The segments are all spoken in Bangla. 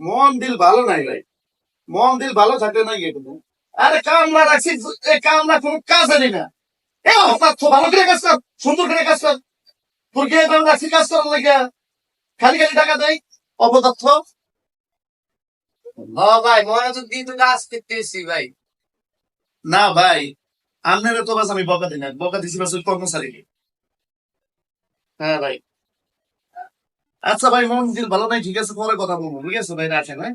মন দিল ভালো নাই ভাই। মন দিল ভালো থাকলে না গিয়ে কিন্তু আরে কামলা রাখছি এ কামলা কোনো কাজ জানি না। এ ভালো করে কাজ কর সুন্দর করে কাজ কর। তোর কে রাখছি কাজ করার লাগে খালি খালি টাকা দেয় অপদার্থ। ভাই দিয়ে তো কাজ করতেছি ভাই। না ভাই আপনারা তো বাস আমি বকা দিই না বকা দিছি বাস ওই কর্মচারীকে। হ্যাঁ ভাই। আচ্ছা ভাই দিল ভালো নাই, ঠিক আছে, পরে কথা বলব ঠিক আছে ভাই। রাখেন হ্যাঁ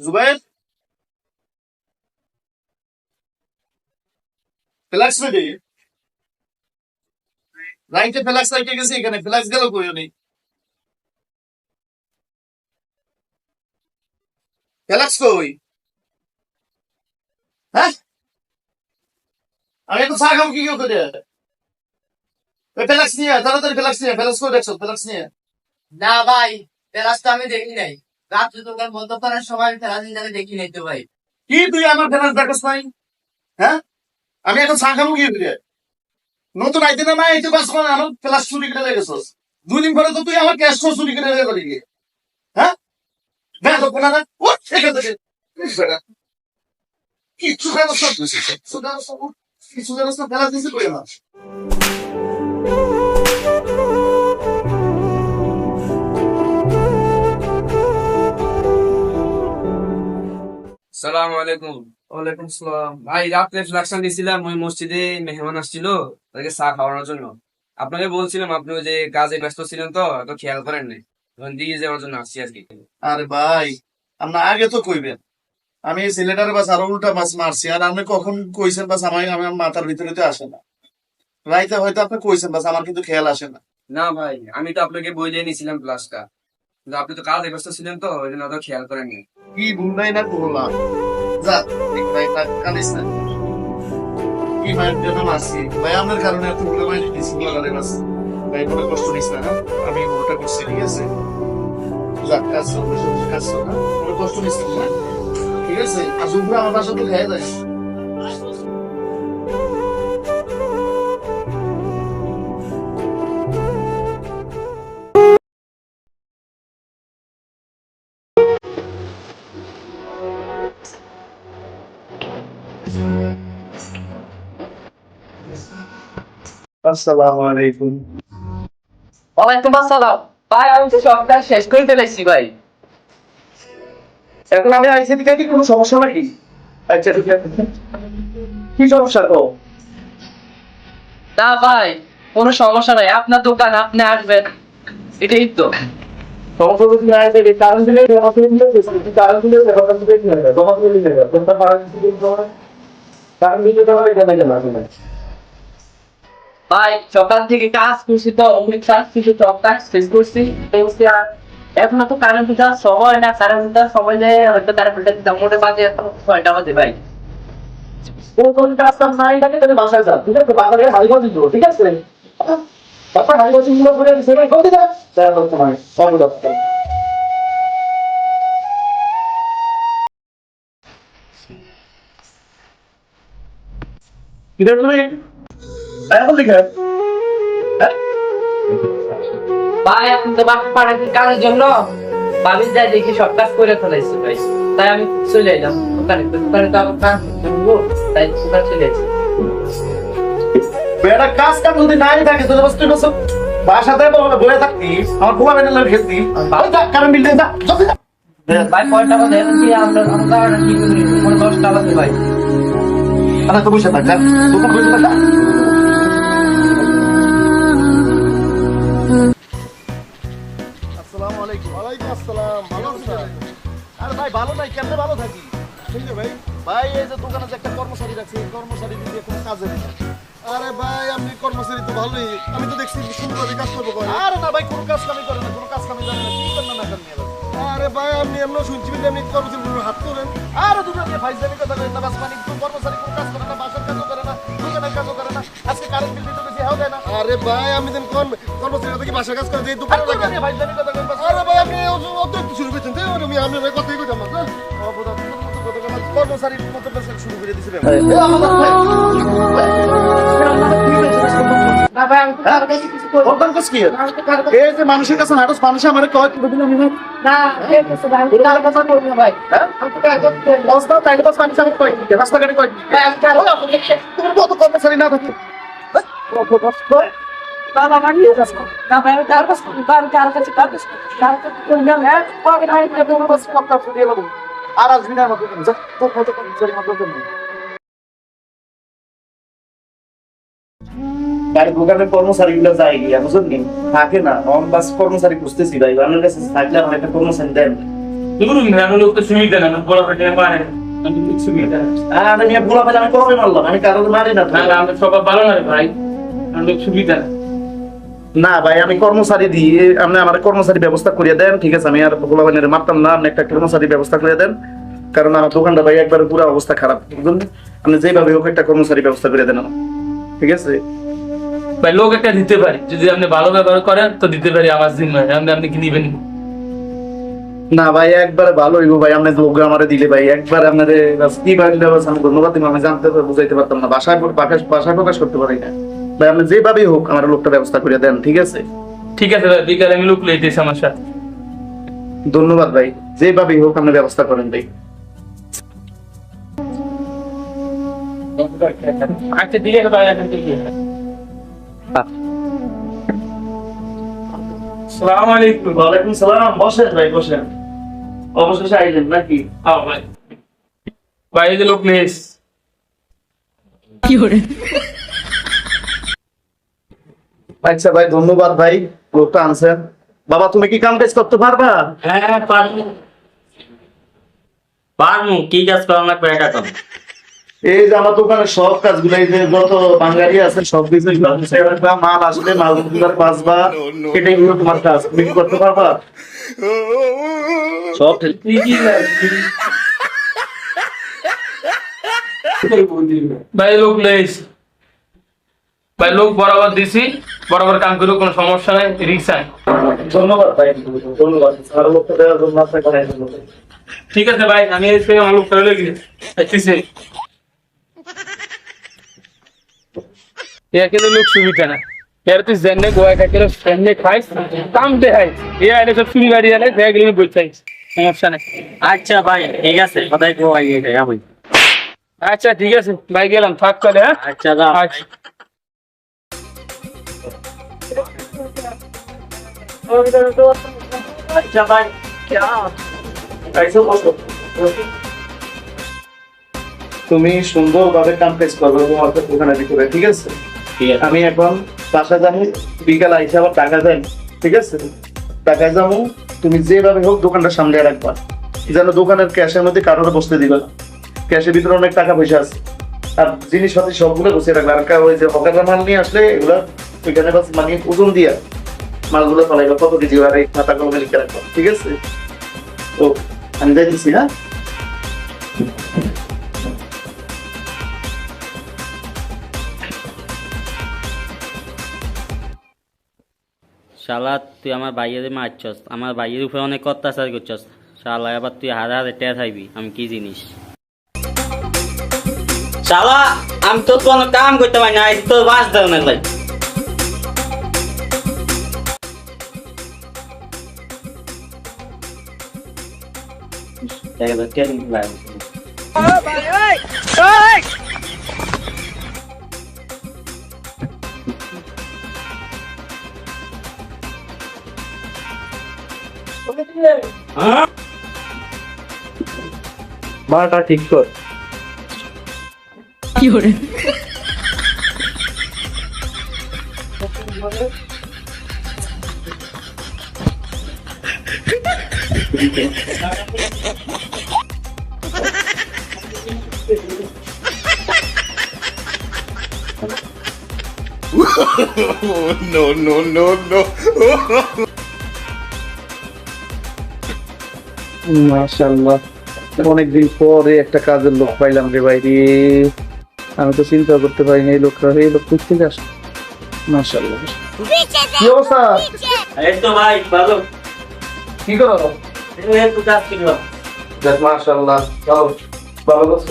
জুবাইর গেছে, এখানে ফ্লাক্স গেল কইও নেই ফ্লাক্স কই? হ্যাঁ? আমি একটু চা খাব কি কেউ করে ওই ফ্লাক্স নিয়ে তাড়াতাড়ি ফ্লাক্স নিয়ে ফ্লাক্স করে দেখছ? ফ্লাক্স নিয়ে। না ভাই তেরাসটা আমি দেখি নাই। রাত্রে দোকান বন্ধ করার সময় তেরাস জায়গায় দেখি নাই তো ভাই। কি তুই আমার ফ্লাক্স দেখছ নাই? হ্যাঁ? আমি এখন চা খাব কি করে? নতুন আইতে না না আইতে বাস মানে আমার ফ্লাক্স চুরি করে লেগেছস দুই দিন পরে তো তুই আমার ক্যাশ চুরি করে লেগে করলি হ্যাঁ? দেখ তো কোনা না ও এখান থেকে। কিছু সব কিছু জানো সব কিছু জানো সব ফেলা দিছে কই আমার? সালাম আলাইকুম। ওয়ালাইকুম সালাম। ভাই রাত্রে ফ্লাকশন দিছিলাম ওই মসজিদে মেহমান আসছিল তাদেরকে চা খাওয়ানোর জন্য। আপনাকে বলছিলাম আপনি ওই যে কাজে ব্যস্ত ছিলেন তো তো খেয়াল করেন নাই। দিয়ে যাওয়ার জন্য আসছি আর কি আরে ভাই আপনার আগে তো কইবেন। আমি এই ছেলেটার বাস আরও উল্টা বাস মারছি আর আপনি কখন কইছেন বাস আমার আমার মাথার ভিতরে তো আসে না। রাইতে হয়তো আপনি কইছেন বাস আমার কিন্তু খেয়াল আসে না। না ভাই আমি তো আপনাকে বই দিয়ে নিয়েছিলাম ক্লাসটা। কিন্তু আপনি তো কাজে ব্যস্ত ছিলেন তো ওই জন্য অত খেয়াল করেননি। কি ভুললাই না করলাম যা ঠিক ভাই থাক, কাঁদিস না। কি মায়ের জন্য মারছি? ভাই আপনার কারণে এত ভুলে ভাই ডিসিপ্লিন লাগালে বাস। ভাই কোনো কষ্ট নিস না হ্যাঁ? আমি ওটা করছি ঠিক আছে? যাক কাজ কাজ কর, হ্যাঁ? কোনো কষ্ট নিস না। ঠিক আছে? আর দুপুরে আমার বাসা তো খেয়ে যাস আসসালামু আলাইকুম ওয়ালাইকুম আসসালাম ভাই আমি তো সবটা শেষ করে ফেলেছি ভাই এখন আমি আইসি দিকে কি কোনো সমস্যা নাকি আচ্ছা ঠিক আছে কি সমস্যা তো না ভাই কোনো সমস্যা নাই আপনার দোকান আপনি আসবেন এটাই তো সমস্যা যদি না আসে কারণ দিলে কারণ দিলে তোমাকে কারণ দিলে তোমার না ভাই সকাল থেকে কাজ করছি তো অনেক কাজ কিছু সব কাজ শেষ করছি। এখন তো কারেন্ট দেওয়ার সময় না কারেন্ট দেওয়ার সময় নেই হয়তো কারেন্ট দিতে মোটে বাজে এখন ছয়টা বাজে ভাই। কোনো কাজ নাই থাকে তাহলে বাসায় ঠিক আছে বাজারে হাইগঞ্জ দিও ঠিক আছে? তারপর হাইগঞ্জগুলো করে সেটা করতে দাও তারপর তোমার সব দপ্তর কিরে তুমি? এখন লিখে ভাই এখন তো বাপ পাড়াতে কাজের জন্য? ভাবি যাই দেখি সব কাজ করে ফেলাইছি ভাই। তাই আমি চলে এলাম। দোকানে তো দোকানে তো আমার কাজ করব তাই দোকানে চলে এসেছি। বেটা কাজ কাম যদি নাই থাকে তাহলে বাস তুই বাসাতে বয়ে থাকতি আমার বুয়া বেটা খেলতি। ওই যা কারণ বিল যা ভাই কয় টাকা দেন আমরা আমরা কি করি? দশ টাকা ভাই। বসে থাক যা দোকান বসে থাক যা। আসসালামু আলাইকুম। ওয়ালাইকুম আসসালাম। ভালো আছেন আরে ভাই, ভালো নাই। কেমনে ভালো থাকি? ঠিক ভাই ভাই, এই যে দোকানে যে একটা কর্মচারী রাখছে কর্মচারী দিয়ে কোনো কাজে আরে ভাই, আপনি কর্মচারী তো ভালোই। আমি তো দেখছি সুন্দরভাবে কাজ করব। করে আরে না ভাই, কোনো কাজ কামি করে না। কোনো কাজ কামি জানে না। কি করেন না নিয়ে আরে ভাই আপনি এমন শুনছি যে আপনি কর্মচারী হাত তোলেন। আরে দুটো নিয়ে ফাইজলামি কথা করেন না বাস মানে কোনো কর্মচারী কোনো কাজ করে না বাসার কাজও করে না দোকানের কাজও করে না আজকে কারেন্ট বিল দিতে বেশি দেয় না। আরে ভাই আমি দেন কোন কর্মচারী থেকে বাসা কাজ করে আর দোকানে লাগে। কথা আরে ভাই আপনি অত্যন্ত শুরু করছেন তাই আমি আমি কথাই কইতাম না কর্মচারীর মতো শুরু করে দিছে এই যে মানুষের কাছে নাটক মানুষ আমার কয়? আমি না কয় রাস্তাঘাটে কয়। তুমি কত কর্মচারী না থাকে? বাবা আমার নিয়ে যাস না ভাই আমি কারও কাছে গাড়ি দোকানের কর্মচারী গুলো যায় গিয়া বুঝুন নি থাকে না নন বাস কর্মচারী খুঁজতেছি ভাই আমার কাছে থাকলে আমার একটা কর্মচারী দেন। আমি বলা পেলে আমি কবে মারলাম? আমি কারও মারি না ভাই। আমি কর্মচারী দিয়ে আপনি আমার কর্মচারী ব্যবস্থা করিয়ে দেন ঠিক আছে? আমি আর গোলাবানের মারতাম না আপনি একটা কর্মচারী ব্যবস্থা করে দেন। কারণ আমার দোকানটা ভাই একবার পুরো অবস্থা খারাপ বুঝলেন? আপনি যেভাবে হোক একটা কর্মচারী ব্যবস্থা করে দেন ঠিক আছে? ভাই লোক একটা দিতে পারি। যদি আপনি ভালো ব্যবহার করেন তো দিতে পারি আমার জিম্মায়। আপনি আপনি কি নিবেন? না ভাই একবারে ভালো হইব ভাই আপনি লোক আমারে দিলে ভাই। একবার আপনার কি দিলে আমি ধন্যবাদ দিব আমি জানতে বুঝাইতে পারতাম না। বাসায় বাসায় বাসায় প্রকাশ করতে পারি না। ভাই আপনি যেভাবেই হোক আমার লোকটা ব্যবস্থা করে দেন ঠিক আছে? ঠিক আছে ভাই বিকালে আমি লোক লইতেছি সাথে। ধন্যবাদ ভাই যেভাবেই হোক আপনি ব্যবস্থা করেন ভাই। আচ্ছা ঠিক আছে ভাই সালাম আলাইকুম ওয়ালাইকুম সালাম। বসেন ভাই বসেন। অবশেষে আইলেন নাকি? হ্যাঁ ভাই। ভাই যে লোক নিয়ে আচ্ছা ভাই ধন্যবাদ ভাই লোকটা আনছেন। বাবা তুমি কি কাম কাজ করতে পারবা? হ্যাঁ পারব। পারব কি কাজ করার লাগবে এটা কর এই যে আমার দোকানে সব কাজগুলো এই যে যত বাঙালি আছে সব কিছু মাল আসলে মাল বাঁচবা এটাই হলো তোমার কাজ তুমি কি করতে পারবা সব। ভাই লোক এসছি। ভাই লোক বরাবর দিছি বরাবর কাম করে কোনো সমস্যা নাই রিক্সা ধন্যবাদ ভাই ধন্যবাদ আর লোকটা দেওয়ার জন্য ধন্যবাদ। ঠিক আছে ভাই আমি এসে আমার লোকটা লেগে আসতেছি এ কিন্তু লোক সুবিধা না এর তুই জেনে গোয়া খাইতে ফ্রেন্ডে খাইস কাম দে হাই এ আইলে সব চুরি বাড়ি আলে দেখলি বইতাইস সমস্যা নাই আচ্ছা ভাই ঠিক আছে সদাই কো আই আমি আচ্ছা ঠিক আছে ভাই গেলাম থাক তাহলে হ্যাঁ আচ্ছা যা আচ্ছা আচ্ছা ভাই আইসো বসো। তুমি সুন্দরভাবে কাম কাজ করবে তোমার দোকানের ভিতরে ঠিক আছে ঠিক আছে আমি এখন বাসা যাব বিকাল আইসে আবার টাকা দেন ঠিক আছে? টাকা যাব, তুমি যেভাবে হোক দোকানটা সামনে রাখবা। যেন দোকানের ক্যাশের মধ্যে কারোর বসতে দিবে ক্যাশের ভিতরে অনেক টাকা পয়সা আছে। আর জিনিস জিনিসপাতি সবগুলো বসে রাখবে। আর ওই যে হকাররা মাল নিয়ে আসলে এগুলো, ওইখানে বাস মানে ওজন দিয়া মালগুলো ফলাইবা, কত কেজি আর এই খাতা কলমে লিখে রাখবা, ঠিক আছে? ও আমি যাইতেছি হ্যাঁ? শালা তুই আমার বাইয়ের মারছস। আমার বাইয়ের উপরে অনেক অত্যাচার করছস। শালা আবার তুই হারে হারে টের খাইবি আমি কি জিনিস? শালা আমি তো কোনো কাম করতে পারি না তোর বাস ধরনের লাই মালটা ঠিক কর মাশাল্লাহ অনেকদিন পরে একটা কাজের লোক পাইলাম রে ভাই রে। আমি তো চিন্তা করতে পারিনি এই লোকরা এই লোক কোথ থেকে আসলো? মাশাল্লাহ কি অবস্থা? এই তো ভাই ভালো। কি করো? একটু কাজ মাশাল্লাহ ভালো ভালো করছ?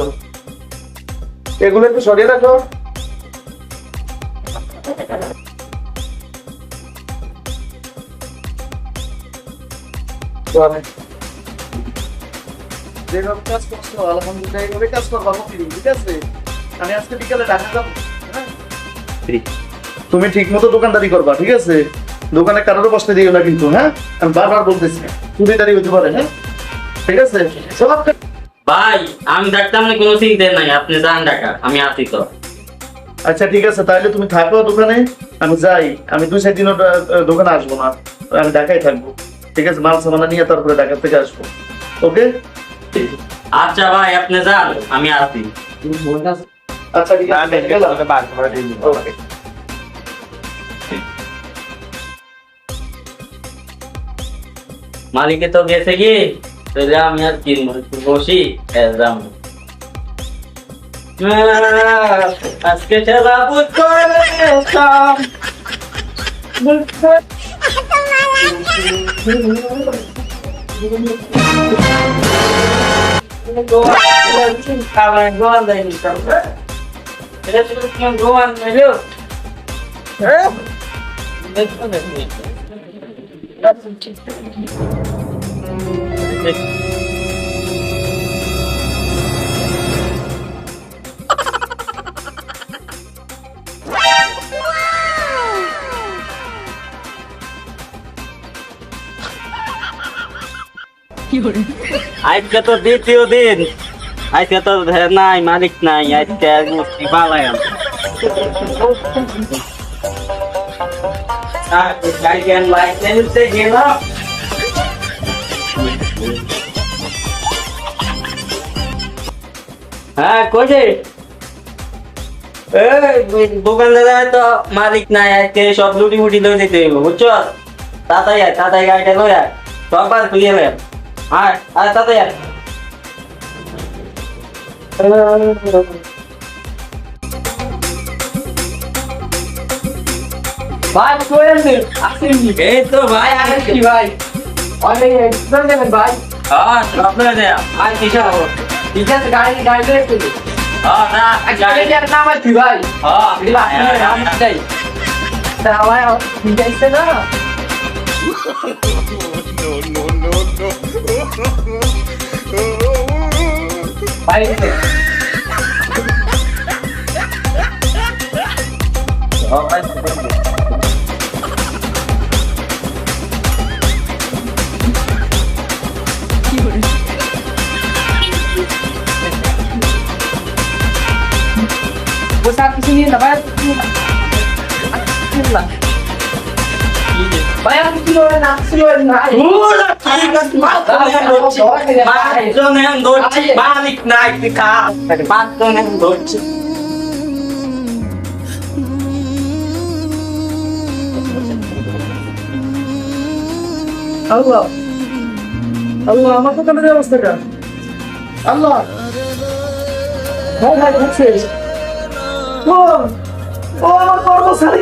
এগুলো একটু সরিয়ে রাখো। যেভাবে কাজ করছ আলহামদুলিল্লাহ এইভাবে কাজ করবা প্রতিদিন ঠিক আছে? আমি আজকে বিকালে ঢাকা যাব হ্যাঁ? তুমি ঠিক মতো দোকানদারি করবা ঠিক আছে? দোকানে কারোর বসতে দিও না কিন্তু হ্যাঁ? আমি বারবার বলতেছি তুমি দাঁড়িয়ে হতে পারে হ্যাঁ? ঠিক আছে? সব ভাই আমি ডাক্তার মানে কোনো চিন্তা নাই আপনি যান ঢাকা আমি আছি তো। আচ্ছা ঠিক আছে তাহলে তুমি থাকো দোকানে আমি যাই আমি দুই চার দিন দোকানে আসব না আমি ঢাকায় থাকব ঠিক আছে? মাল সামানা নিয়ে তারপরে ঢাকা থেকে আসব ওকে? আচ্ছা ভাই আপনি যান আমি আছি আচ্ছা ঠিক আছে গেলাম। ওকে মালিকে তো গেছে কি তাহলে আমি আর কিনবো একটু বসি এর দাম আজকে খেলা pinagawa, pinagawa dahil ikaw. Kaya sila pinagawa na go on, Nagpunod nito. That's a cheese. আজকে তো দ্বিতীয় দিন। আজকে তো নাই, মালিক নাই, আজকে গেলাম হ্যাঁ কোচে দোকানদার তো, মালিক নাই, আজকে সব লুটি মুটি লই দিতে বুঝছ? তাতাই আয় তাতাই গাড়িটা লই আয়। সব বার খুলিয়ে নে আয় আয় তাতাই আয় ভাই কোয়েন দিন আসেননি এই তো ভাই আয় কি ভাই অনেক এক্সপ্রেস দেবেন ভাই হ্যাঁ সব লই দে আয় কিসা হব ঠিক আছে গাড়ি গাড়ি রেখে দিন হ্যাঁ না গাড়ি আর নাম আছে ভাই হ্যাঁ এগুলো আপনি আমি চাই তা ভাই ঠিক আছে না Baik. Oh, baik. Pusat di sini, dapat. Bayar sini, enak, di sini, মালিক নাই পাঁচজনের ধরছি আল্লাহ আল্লাহ আমার দোকানের অবস্থাটা আল্লাহ ভাই ভাই ও ও আমার কর্মচারী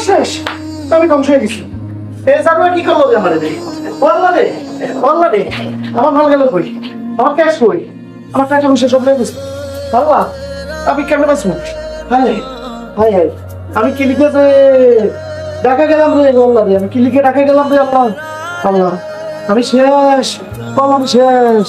আমার শেষ। আমি ধ্বংস হয়ে গেছি। এ জানোয়ার কি করল আমার রে আল্লাহ রে আল্লাহ রে আমার মাল গেল কই? আমার ক্যাশ কই? আমার টাকা পয়সা সব লেগে গেছে আল্লাহ আমি কেমনে বাঁচবো? হাই হাই হাই আমি কিলিকে যে দেখা গেলাম রে আল্লাহ রে আমি কিলিকে ডাকা গেলাম রে, আল্লাহ। আল্লাহ আমি শেষ বল আমি শেষ।